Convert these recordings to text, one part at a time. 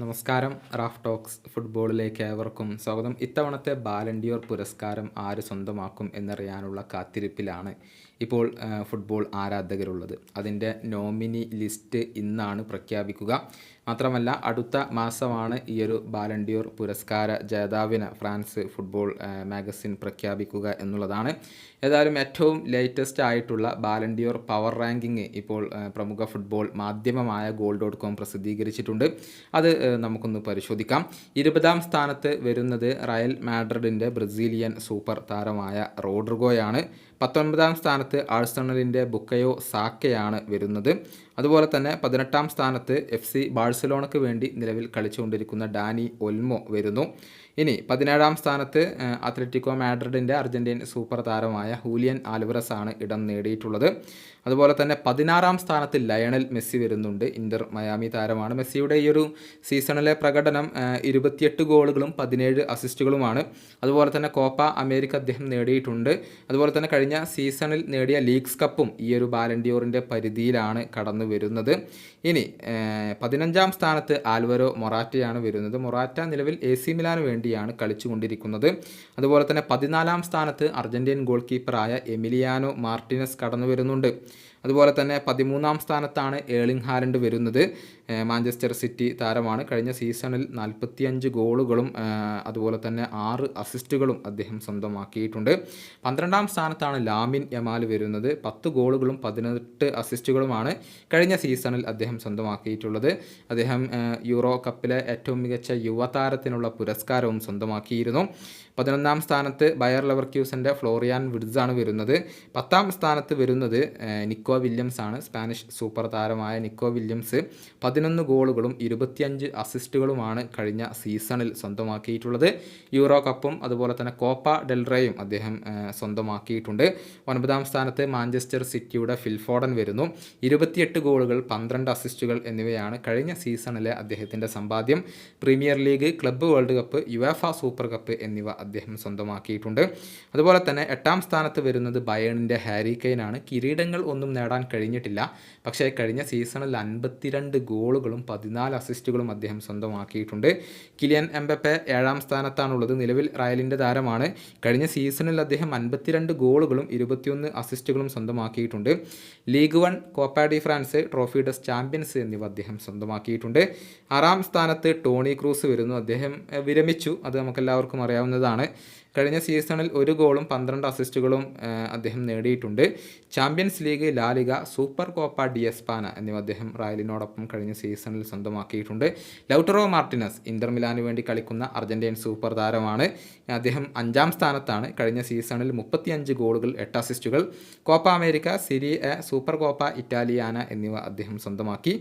നമസ്കാരം. Raf talks ഫുട്ബോളിലേക്ക് ഏവർക്കും സ്വാഗതം. ഇത്തവണത്തെ ബാലൻഡിയോർ പുരസ്കാരം ആര് സ്വന്തമാക്കും എന്നറിയാനുള്ള കാത്തിരിപ്പിലാണ് ഇപ്പോൾ ഫുട്ബോൾ ആരാധകരുള്ളത്. അതിന്റെ നോമിനി ലിസ്റ്റ് ഇന്നാണ് പ്രഖ്യാപിക്കുക. മാത്രമല്ല അടുത്ത മാസമാണ് ഈ ഒരു ബാലൻഡിയോർ പുരസ്കാര ജേതാവിന് ഫ്രാൻസ് ഫുട്ബോൾ മാഗസിൻ പ്രഖ്യാപിക്കുക എന്നുള്ളതാണ്. ഏതായാലും ഏറ്റവും ലേറ്റസ്റ്റ് ആയിട്ടുള്ള ബാലൻഡിയോർ പവർ റാങ്കിങ് ഇപ്പോൾ പ്രമുഖ ഫുട്ബോൾ മാധ്യമമായ ഗോൾ ഡോട്ട് കോം പ്രസിദ്ധീകരിച്ചിട്ടുണ്ട്. അത് നമുക്കൊന്ന് പരിശോധിക്കാം. ഇരുപതാം സ്ഥാനത്ത് വരുന്നത് റയൽ മാഡ്രിഡിന്റെ ബ്രസീലിയൻ സൂപ്പർ താരമായ റോഡ്രിഗോയാണ്. പത്തൊൻപതാം സ്ഥാനത്ത് ആഴ്സണലിന്റെ ബുക്കയോ സാക്കയാണ് വരുന്നത്. അതുപോലെ തന്നെ പതിനെട്ടാം സ്ഥാനത്ത് എഫ് സി ബാഴ്സലോണയ്ക്ക് വേണ്ടി നിലവിൽ കളിച്ചുകൊണ്ടിരിക്കുന്ന ഡാനി ഒൽമോ വരുന്നു. ഇനി പതിനേഴാം സ്ഥാനത്ത് അത്ലറ്റിക്കോ മാഡ്രിഡിന്റെ അർജന്റീൻ സൂപ്പർ താരമായ ഹൂലിയൻ ആൽവറസ് ആണ് ഇടം നേടിയിട്ടുള്ളത്. അതുപോലെ തന്നെ പതിനാറാം സ്ഥാനത്ത് ലയണൽ മെസ്സി വരുന്നുണ്ട്. ഇന്റർ മയാമി താരമാണ് മെസ്സിയുടെ ഈ ഒരു സീസണിലെ പ്രകടനം ഇരുപത്തിയെട്ട് ഗോളുകളും പതിനേഴ് അസിസ്റ്റുകളുമാണ്. അതുപോലെ തന്നെ കോപ്പ അമേരിക്ക അദ്ദേഹം നേടിയിട്ടുണ്ട്. അതുപോലെ തന്നെ കഴിഞ്ഞ സീസണിൽ നേടിയ ലീഗ്സ് കപ്പും ഈ ഒരു ബാലൻഡിയോറിന്റെ പരിധിയിലാണ് കടന്നു വരുന്നത്. ഇനി പതിനഞ്ചാം സ്ഥാനത്ത് ആൽവരോ മൊറാറ്റയാണ് വരുന്നത്. മൊറാറ്റ നിലവിൽ എ സി മിലാന് വേണ്ടിയാണ് കളിച്ചുകൊണ്ടിരിക്കുന്നത്. അതുപോലെ തന്നെ പതിനാലാം സ്ഥാനത്ത് അർജന്റീൻ ഗോൾ കീപ്പറായ എമിലിയാനോ മാർട്ടിനസ് കടന്നു വരുന്നുണ്ട് അതുപോലെ തന്നെ പതിമൂന്നാം സ്ഥാനത്താണ് ഏളിംഗ് ഹാലൻഡ് വരുന്നത്. മാഞ്ചസ്റ്റർ സിറ്റി താരമാണ്. കഴിഞ്ഞ സീസണിൽ നാൽപ്പത്തിയഞ്ച് ഗോളുകളും അതുപോലെ തന്നെ ആറ് അസിസ്റ്റുകളും അദ്ദേഹം സ്വന്തമാക്കിയിട്ടുണ്ട്. പന്ത്രണ്ടാം സ്ഥാനത്താണ് ലാമിൻ യമാൽ വരുന്നത്. പത്ത് ഗോളുകളും പതിനെട്ട് അസിസ്റ്റുകളുമാണ് കഴിഞ്ഞ സീസണിൽ അദ്ദേഹം സ്വന്തമാക്കിയിട്ടുള്ളത്. അദ്ദേഹം യൂറോ കപ്പിലെ ഏറ്റവും മികച്ച യുവതാരത്തിനുള്ള പുരസ്കാരവും സ്വന്തമാക്കിയിരുന്നു. പതിനൊന്നാം സ്ഥാനത്ത് ബയർ ലെവർക്യൂസിന്റെ ഫ്ലോറിയാൻ വിഡ്സാണ് വരുന്നത്. പത്താം സ്ഥാനത്ത് വരുന്നത് ഏഹ്, നിക്കോ വില്യംസ് ആണ്. സ്പാനിഷ് സൂപ്പർ താരമായ നിക്കോ വില്യംസ് പതിനൊന്ന് ഗോളുകളും ഇരുപത്തിയഞ്ച് അസിസ്റ്റുകളുമാണ് കഴിഞ്ഞ സീസണിൽ സ്വന്തമാക്കിയിട്ടുള്ളത്. യൂറോ കപ്പും അതുപോലെ തന്നെ കോപ്പ ഡെൽറയും അദ്ദേഹം സ്വന്തമാക്കിയിട്ടുണ്ട്. ഒൻപതാം സ്ഥാനത്ത് മാഞ്ചസ്റ്റർ സിറ്റിയുടെ ഫിൽഫോഡൻ വരുന്നു. ഇരുപത്തിയെട്ട് ഗോളുകൾ പന്ത്രണ്ട് അസിസ്റ്റുകൾ എന്നിവയാണ് കഴിഞ്ഞ സീസണിലെ അദ്ദേഹത്തിന്റെ സമ്പാദ്യം. Premier League club World Cup UEFA Super Cup എന്നിവ അദ്ദേഹം സ്വന്തമാക്കിയിട്ടുണ്ട്. അതുപോലെ തന്നെ എട്ടാം സ്ഥാനത്ത് വരുന്നത് ബയേണിന്റെ ഹാരി കെയ്നാണ്. കിരീടങ്ങൾ ഒന്നും നേടാൻ കഴിഞ്ഞിട്ടില്ല. പക്ഷേ കഴിഞ്ഞ സീസണിൽ അൻപത്തിരണ്ട് ഗോളുകളും പതിനാല് അസിസ്റ്റുകളും അദ്ദേഹം സ്വന്തമാക്കിയിട്ടുണ്ട്. കിലിയൻ എംബപ്പെ ഏഴാം സ്ഥാനത്താണുള്ളത്. നിലവിൽ റയലിന്റെ താരമാണ്. കഴിഞ്ഞ സീസണിൽ അദ്ദേഹം അൻപത്തിരണ്ട് ഗോളുകളും ഇരുപത്തിയൊന്ന് അസിസ്റ്റുകളും സ്വന്തമാക്കിയിട്ടുണ്ട്. League One Coupe de France Trophee des Champions എന്നിവ അദ്ദേഹം സ്വന്തമാക്കിയിട്ടുണ്ട്. ആറാം സ്ഥാനത്ത് ടോണി ക്രൂസ് വരുന്നു. അദ്ദേഹം വിരമിച്ചു. അത് നമുക്കെല്ലാവർക്കും അറിയാവുന്നതാണ്. കഴിഞ്ഞ സീസണിൽ ഒരു ഗോളും പന്ത്രണ്ട് അസിസ്റ്റുകളും അദ്ദേഹം നേടിയിട്ടുണ്ട്. Champions League LaLiga Super Copa de Espana എന്നിവ അദ്ദേഹം റയലിനോടൊപ്പം കഴിഞ്ഞ സീസണിൽ സ്വന്തമാക്കിയിട്ടുണ്ട്. ലൗട്ടറോ മാർട്ടിനസ് ഇന്റർ മിലാനു വേണ്ടി കളിക്കുന്ന അർജന്റീൻ സൂപ്പർ താരമാണ്. അദ്ദേഹം അഞ്ചാം സ്ഥാനത്താണ് കഴിഞ്ഞ സീസണിൽ മുപ്പത്തിയഞ്ച് ഗോളുകൾ എട്ട് അസിസ്റ്റുകൾ Copa America Serie A Super Coppa Italiana എന്നിവ അദ്ദേഹം സ്വന്തമാക്കി.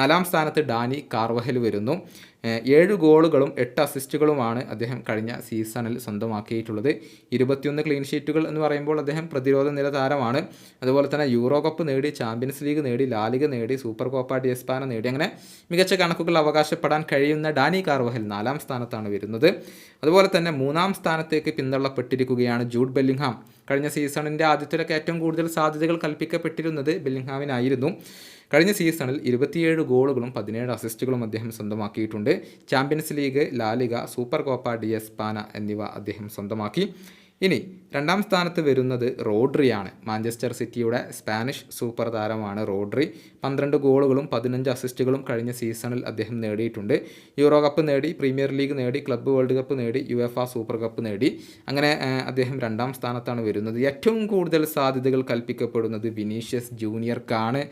നാലാം സ്ഥാനത്ത് ഡാനി കാർവഹൽ വരുന്നു. ഏഴ് ഗോളുകളും എട്ട് അസിസ്റ്റുകളുമാണ് അദ്ദേഹം കഴിഞ്ഞ സീസണിൽ സ്വന്തമാക്കിയിട്ടുള്ളത്. ഇരുപത്തിയൊന്ന് ക്ലീൻ ഷീറ്റുകൾ എന്ന് പറയുമ്പോൾ അദ്ദേഹം പ്രതിരോധ നില താരമാണ്. അതുപോലെ തന്നെ യൂറോ കപ്പ് നേടി ചാമ്പ്യൻസ് ലീഗ് നേടി ലാലിക നേടി സൂപ്പർ കോപ്പ ഡി എസ്പാന നേടി. അങ്ങനെ മികച്ച കണക്കുകൾ അവകാശപ്പെടാൻ കഴിയുന്ന ഡാനി കാർവഹൽ നാലാം സ്ഥാനത്താണ് വരുന്നത്. അതുപോലെ തന്നെ മൂന്നാം സ്ഥാനത്തേക്ക് പിന്തള്ളപ്പെട്ടിരിക്കുകയാണ് ജൂഡ് ബെല്ലിംഗ്ഹാം. കഴിഞ്ഞ സീസണിന്റെ ആദ്യത്തിലൊക്കെ ഏറ്റവും കൂടുതൽ സാധ്യതകൾ കൽപ്പിക്കപ്പെട്ടിരുന്നത് ബെല്ലിംഗ്ഹാമിനായിരുന്നു. കഴിഞ്ഞ സീസണിൽ ഇരുപത്തിയേഴ് ഗോളുകളും പതിനേഴ് അസിസ്റ്റുകളും അദ്ദേഹം സ്വന്തമാക്കിയിട്ടുണ്ട്. Champions League LaLiga Super Copa de Espana എന്നിവ അദ്ദേഹം സ്വന്തമാക്കി. ഇനി രണ്ടാം സ്ഥാനത്ത് വരുന്നത് റോഡ്രിയാണ്. മാഞ്ചസ്റ്റർ സിറ്റിയുടെ സ്പാനിഷ് സൂപ്പർ താരമാണ് റോഡ്രി. പന്ത്രണ്ട് ഗോളുകളും പതിനഞ്ച് അസിസ്റ്റുകളും കഴിഞ്ഞ സീസണിൽ അദ്ദേഹം നേടിയിട്ടുണ്ട്. യൂറോ കപ്പ് നേടി പ്രീമിയർ ലീഗ് നേടി ക്ലബ്ബ് വേൾഡ് കപ്പ് നേടി യു എഫ് സൂപ്പർ കപ്പ് നേടി. അങ്ങനെ അദ്ദേഹം രണ്ടാം സ്ഥാനത്താണ് വരുന്നത്. ഏറ്റവും കൂടുതൽ സാധ്യതകൾ കൽപ്പിക്കപ്പെടുന്നത് വിനീഷ്യസ് ജൂനിയർക്കാണ്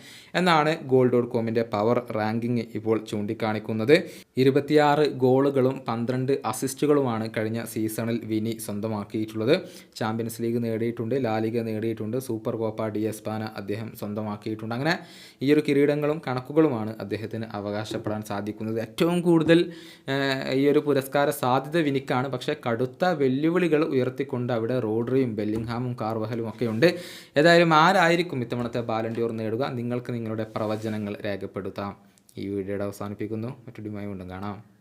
എന്നാണ് ഗോൾ ഡോട്ട് കോമിന്റെ പവർ റാങ്കിങ് ഇപ്പോൾ ചൂണ്ടിക്കാണിക്കുന്നത്. ഇരുപത്തിയാറ് ഗോളുകളും പന്ത്രണ്ട് അസിസ്റ്റുകളുമാണ് കഴിഞ്ഞ സീസണിൽ വിനി സ്വന്തമാക്കിയിട്ടുള്ളത്. ചാമ്പ്യൻസ് ലീഗ് നേടിയിട്ടുണ്ട് ലാലിക നേടിയിട്ടുണ്ട് സൂപ്പർ കോപ്പ ഡി എസ്പാന അദ്ദേഹം സ്വന്തമാക്കിയിട്ടുണ്ട്. അങ്ങനെ ഈ ഒരു കിരീടങ്ങളും കണക്കുകളുമാണ് അദ്ദേഹത്തിന് അവകാശപ്പെടാൻ സാധിക്കുന്നത്. ഏറ്റവും കൂടുതൽ ഈ ഒരു പുരസ്കാര സാധ്യത വിനിക്കാണ്. പക്ഷേ കടുത്ത വെല്ലുവിളികൾ ഉയർത്തിക്കൊണ്ട് അവിടെ റോഡറിയും ബെല്ലിംഗ്ഹാമും കാർവഹലും ഒക്കെ ഉണ്ട്. ഏതായാലും ആരായിരിക്കും ഇത്തവണത്തെ ബാലൻഡിയോർ നേടുക? നിങ്ങൾക്ക് നിങ്ങളുടെ പ്രവചനങ്ങൾ രേഖപ്പെടുത്താം. ഈ വീഡിയോയുടെ അവസാനിപ്പിക്കുന്നു. മറ്റൊരു മയം കാണാം.